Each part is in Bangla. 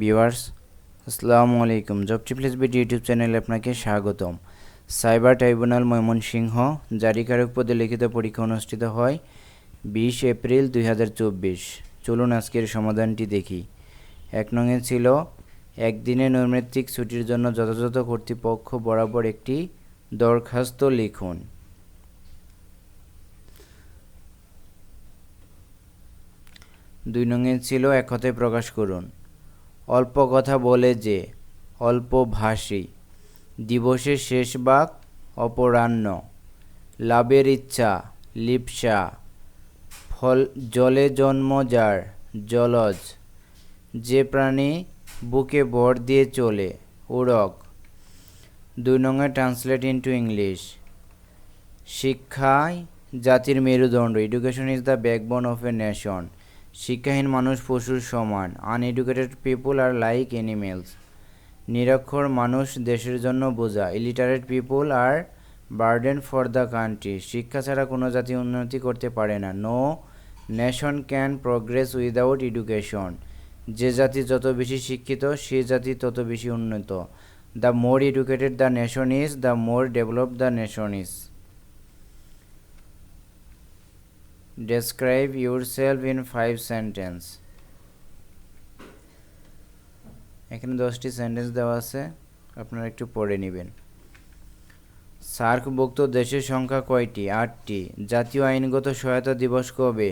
ভিউয়ার্স, আসসালামু আলাইকুম। জব টিপলেস বিডি ইউটিউব চ্যানেলে আপনাকে স্বাগতম। সাইবার ট্রাইব্যুনাল ময়মনসিংহ, জারিকারক পদে লিখিত পরীক্ষা অনুষ্ঠিত হয় বিশ এপ্রিল দুই হাজার চব্বিশ। চলুন আজকের সমাধানটি দেখি। এক নঙে ছিল, একদিনে নৈমিত্তিক ছুটির জন্য যথাযথ কর্তৃপক্ষ বরাবর একটি দরখাস্ত লিখুন। দুই নঙে ছিল, এক কথায় প্রকাশ করুন। অল্প কথা বলে যে, অল্প ভাষী। দিবসের শেষ বাক অপরাহ্ন। লাভের ইচ্ছা, লিপসা। ফল, জলে জন্ম যার, জলজ। যে প্রাণী বুকে ভর দিয়ে চলে উড়ক দুই নঙে ট্রান্সলেট ইন্টু ইংলিশ শিক্ষায় জাতির মেরুদণ্ড। Education is the backbone of a nation শিক্ষাহীন মানুষ পশুর সমান uneducated people are like animals নিরক্ষর মানুষ দেশের জন্য বোঝা illiterate people are burden for the country শিক্ষা ছাড়া কোনো জাতি উন্নতি করতে পারে না। No nation can progress without education যে জাতি যত বেশি শিক্ষিত, সে জাতি তত বেশি উন্নত। The more educated the nation is the more develop the nation is Describe yourself in five sentence. এখানে দশটি সেন্টেন্স দেওয়া আছে, আপনারা একটু পড়ে নেবেন। সার্কভুক্ত দেশের সংখ্যা কয়টি? আটটি। জাতীয় আইনগত সহায়তা দিবস কবে?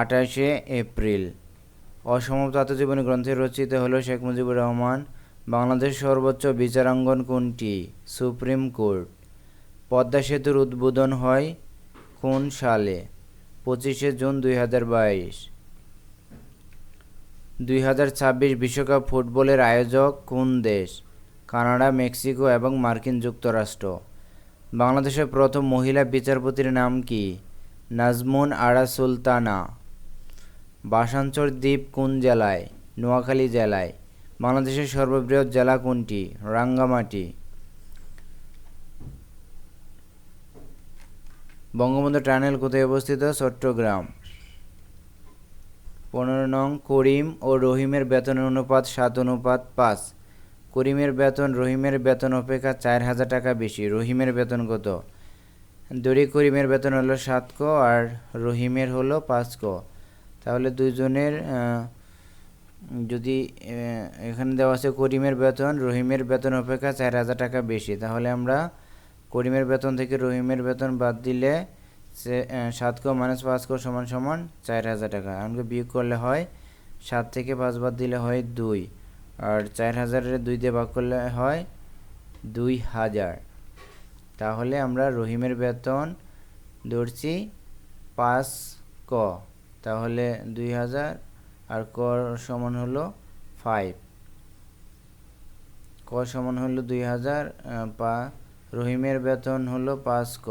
আঠাশে এপ্রিল। অসমাপ্ত আত্মজীবনী গ্রন্থে রচিত হলো শেখ মুজিবুর রহমান, বাংলাদেশ সর্বোচ্চ বিচারাঙ্গন কোনটি? Supreme court. পদ্মা সেতুর উদ্বোধন হয় কোন সালে? পঁচিশে জুন দুই হাজার বাইশ। দুই হাজার ছাব্বিশ বিশ্বকাপ ফুটবলের আয়োজক কোন দেশ? কানাডা, মেক্সিকো এবং মার্কিন যুক্তরাষ্ট্র। বাংলাদেশের প্রথম মহিলা বিচারপতির নাম কি? নাজমুন আরা সুলতানা। বাসাঞ্চর দ্বীপ কোন জেলায়? নোয়াখালী জেলায়। বাংলাদেশের সর্ববৃহৎ জেলা কোনটি? রাঙ্গামাটি। বঙ্গবন্ধু টানেল কোথায় অবস্থিত? চট্টগ্রাম। পনেরো নং করিম ও রহিমের বেতনের অনুপাত সাত, অনুপাত পাঁচ। করিমের বেতন, রহিমের বেতন অপেক্ষা চার হাজার টাকা বেশি। রহিমের বেতন কত? দড়ি করিমের বেতন হলো সাত ক আর রহিমের হলো পাঁচ ক। তাহলে দুজনের যদি এখানে দেওয়া আছে করিমের বেতন, রহিমের বেতন অপেক্ষা চার হাজার টাকা বেশি। তাহলে আমরা করিমের বেতন থেকে রহিমের বেতন বাদ দিলে সে সাত কো মাইনাস পাঁচ কো সমান সমান চার হাজার টাকা। এমনকি বিয়োগ করলে হয় সাত থেকে পাঁচ বাদ দিলে হয় দুই। আর চার হাজারের দুই দিয়ে ভাগ করলে হয় দুই হাজার। তাহলে আমরা রহিমের বেতন ধরছি পাঁচ ক। তাহলে দুই হাজার আর ক সমান হলো ফাইভ ক সমান হলো দুই হাজার পা রহিমের বেতন হলো পাঁচ ক।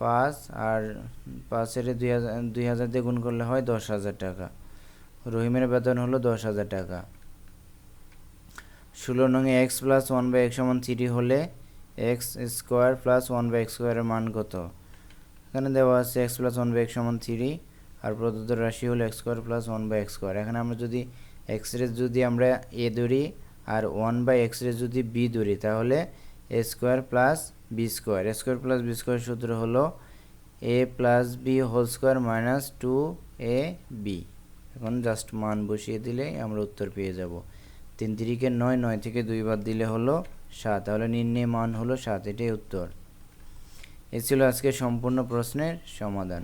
পাঁচ আর পাঁচের দুই হাজার দুই হাজার দিয়ে গুণ করলে হয় দশ হাজার টাকা। রহিমের বেতন হলো দশ হাজার টাকা। ষোলো নঙে X plus one by X সমান থ্রি হলে X square plus one by X স্কোয়ারের মান কত? এখানে দেওয়া আছে X plus one by X সমান থ্রি আর প্রদত্ত রাশি হলো X square plus one by X square. এখানে আমরা যদি এক্স রে যদি আমরা এ ধরি আর ওয়ান বাই এক্স রে যদি বি ধরি তাহলে A square plus B square. A square plus B square সূত্র হলো A plus B whole square minus two A B. এখন জাস্ট মান বসিয়ে দিলেই আমরা উত্তর পেয়ে যাব। তিন তিরিকে নয় নয় থেকে দুই বার দিলে হলো সাত। তাহলে নির্ণয় মান হলো সাত, এটাই উত্তর। এ ছিল আজকে সম্পূর্ণ প্রশ্নের সমাধান।